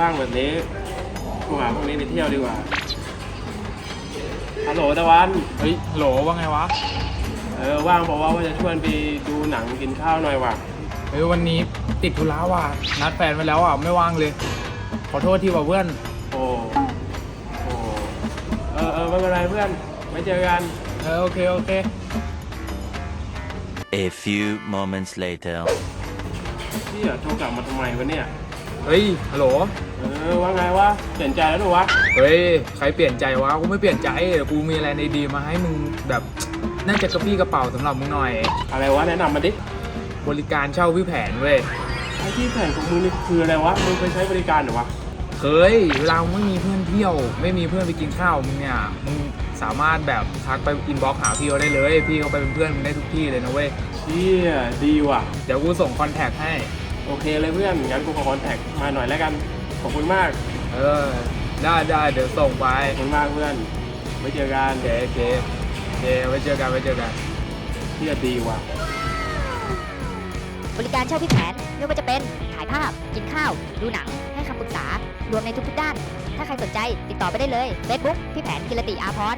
ว่างแบบนี้กูหาพวกนี้ไปเที่ยวดีกว่า ฮัลโหลตะวัน เฮ้ยฮัลโหลว่าไงวะ เออว่างบอกว่าว่าจะชวนไปดูหนังกินข้าวหน่อยว่ะ เฮ้ยวันนี้ติดธุระว่ะ นัดแฟนไว้แล้วอะ ไม่ว่างเลย ขอโทษที่ว่าเพื่อน โอ้โอ้เออเออไม่เป็นไรเพื่อน ไว้เจอกัน เออโอเคโอเค A few moments later. พี่อะโทรกลับมาทำไมวะเนี่ย เฮ้ย ฮัลโหล เออว่าไงวะเปลี่ยนใจแล้วหรอวะ เฮ้ย ใครเปลี่ยนใจวะ กูไม่เปลี่ยนใจ เดี๋ยวกูมีอะไรในดีมาให้มึงแบบ น่าจะกระปี้กระเป๋าสำหรับมึงหน่อย อะไรวะแนะนำมาดิบริการเช่าพี่แผนเว้ย ไอ้ที่แผนของมึงนี่คืออะไรวะ มึงไปใช้บริการเหรอวะ เคย เวลามึงไม่มีเพื่อนเที่ยว ไม่มีเพื่อนไปกินข้าวมึงเนี่ย มึงสามารถแบบทักไปอินบ็อกหาพี่เขาได้เลย พี่เขาไปเป็นเพื่อนมึงได้ทุกที่เลยนะเว้ย เชี่ยดีว่ะ เดี๋ยวกูส่งคอนแทคให้ โอเคเลยเพื่อน งั้นกูขอคอนแทคมาหน่อยแล้วกัน ขอบคุณมาก เออ ได้ได้เดี๋ยวส่งไป ขอบคุณมากเพื่อน ไว้เจอกันโอเคโอเคโอเคไว้เจอกันไว้เจอกันเชี่ยดีว่ะ บริการเช่าพี่แผนไม่ว่าจะเป็นถ่ายภาพ กินข้าว ดูหนัง ให้คำปรึกษารวมในทุกๆด้าน ถ้าใครสนใจติดต่อไปได้เลย Facebook พี่แผนกิรติอาพร